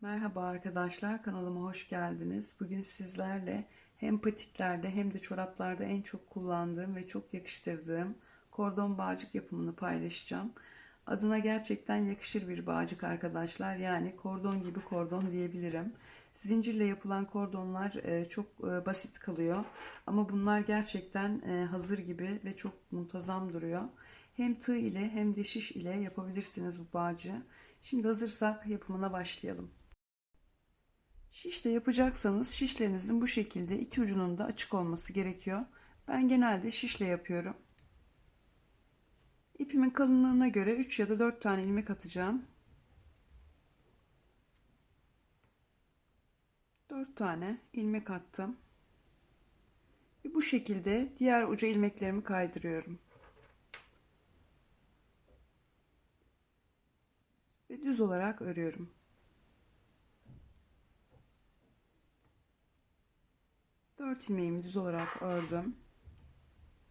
Merhaba arkadaşlar, kanalıma hoş geldiniz. Bugün sizlerle hem patiklerde hem de çoraplarda en çok kullandığım ve çok yakıştırdığım kordon bağcık yapımını paylaşacağım. Adına gerçekten yakışır bir bağcık arkadaşlar. Yani kordon gibi kordon diyebilirim. Zincirle yapılan kordonlar e, çok e, basit kalıyor. Ama bunlar gerçekten e, hazır gibi ve çok muntazam duruyor. Hem tığ ile hem de şiş ile yapabilirsiniz bu bağcığı. Şimdi hazırsak yapımına başlayalım. Şişle yapacaksanız şişlerinizin bu şekilde iki ucunun da açık olması gerekiyor. Ben genelde şişle yapıyorum. İpimin kalınlığına göre 3 ya da 4 tane ilmek atacağım. 4 tane ilmek attım. Ve bu şekilde diğer uca ilmeklerimi kaydırıyorum. Ve düz olarak örüyorum. Dört ilmeğimi düz olarak ördüm.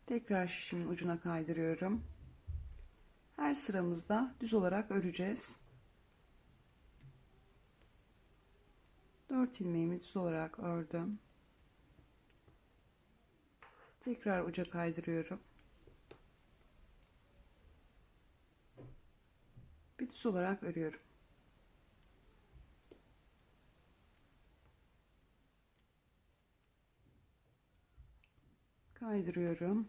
Tekrar şişimin ucuna kaydırıyorum. Her sıramızda düz olarak öreceğiz. 4 ilmeğimi düz olarak ördüm. Tekrar uca kaydırıyorum. Bir düz olarak örüyorum. Kaydırıyorum.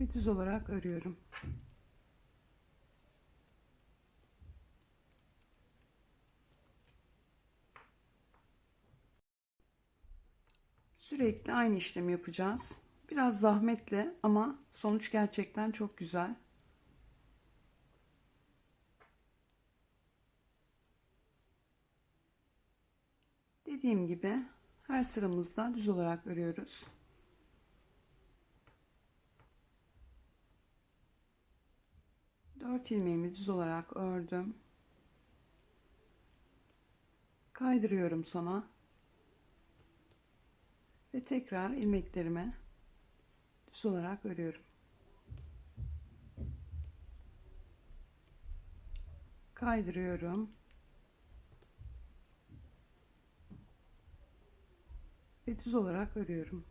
Bir düz olarak örüyorum. Sürekli aynı işlemi yapacağız. Biraz zahmetli ama sonuç gerçekten çok güzel. Dediğim gibi her sıramızda düz olarak örüyoruz. Dört ilmeğimi düz olarak ördüm. Kaydırıyorum sona. Ve tekrar ilmeklerimi düz olarak örüyorum. Kaydırıyorum. Ve düz olarak örüyorum.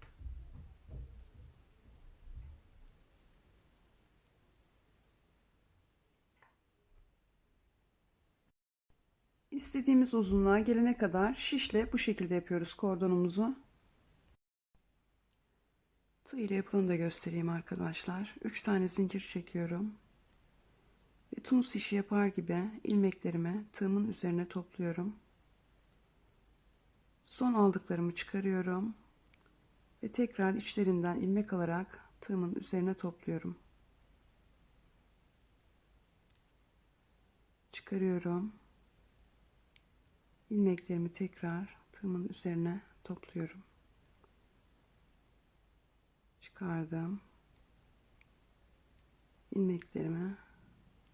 İstediğimiz uzunluğa gelene kadar şişle bu şekilde yapıyoruz kordonumuzu. Tığ ile yapılını da göstereyim arkadaşlar. 3 tane zincir çekiyorum. Ve tunus işi yapar gibi ilmeklerimi tığımın üzerine topluyorum. Son aldıklarımı çıkarıyorum. Ve tekrar içlerinden ilmek alarak tığımın üzerine topluyorum. Çıkarıyorum. ilmeklerimi tekrar tığımın üzerine topluyorum. Çıkardım. ilmeklerimi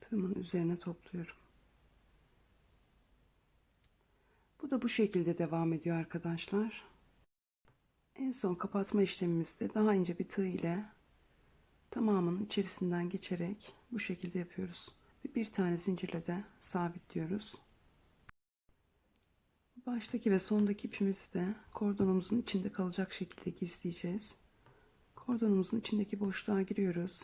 tığımın üzerine topluyorum. Bu da bu şekilde devam ediyor arkadaşlar. En son kapatma işlemimizde daha ince bir tığ ile tamamının içerisinden geçerek bu şekilde yapıyoruz. Bir tane zincirle de sabitliyoruz. Baştaki ve sondaki ipimizi de kordonumuzun içinde kalacak şekilde gizleyeceğiz. Kordonumuzun içindeki boşluğa giriyoruz.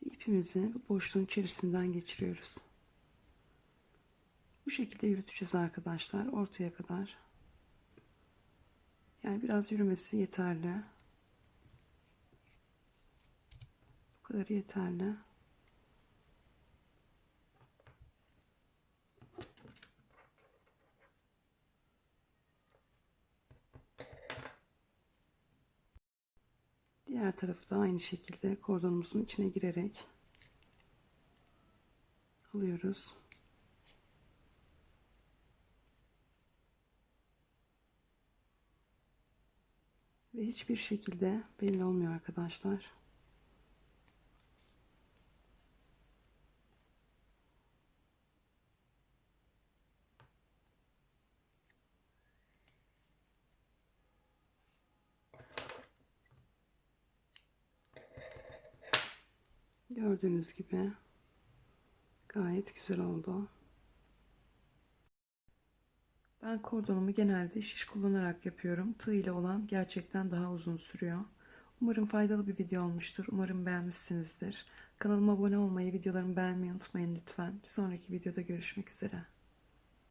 İpimizi bu boşluğun içerisinden geçiriyoruz. Bu şekilde yürüteceğiz arkadaşlar ortaya kadar. Yani biraz yürümesi yeterli. Bu kadar yeterli. Diğer tarafı da aynı şekilde kordonumuzun içine girerek alıyoruz. Ve hiçbir şekilde belli olmuyor arkadaşlar. Gördüğünüz gibi gayet güzel oldu. Ben kordonumu genelde şiş kullanarak yapıyorum. Tığ ile olan gerçekten daha uzun sürüyor. Umarım faydalı bir video olmuştur. Umarım beğenmişsinizdir. Kanalıma abone olmayı, videolarımı beğenmeyi unutmayın lütfen. Bir sonraki videoda görüşmek üzere.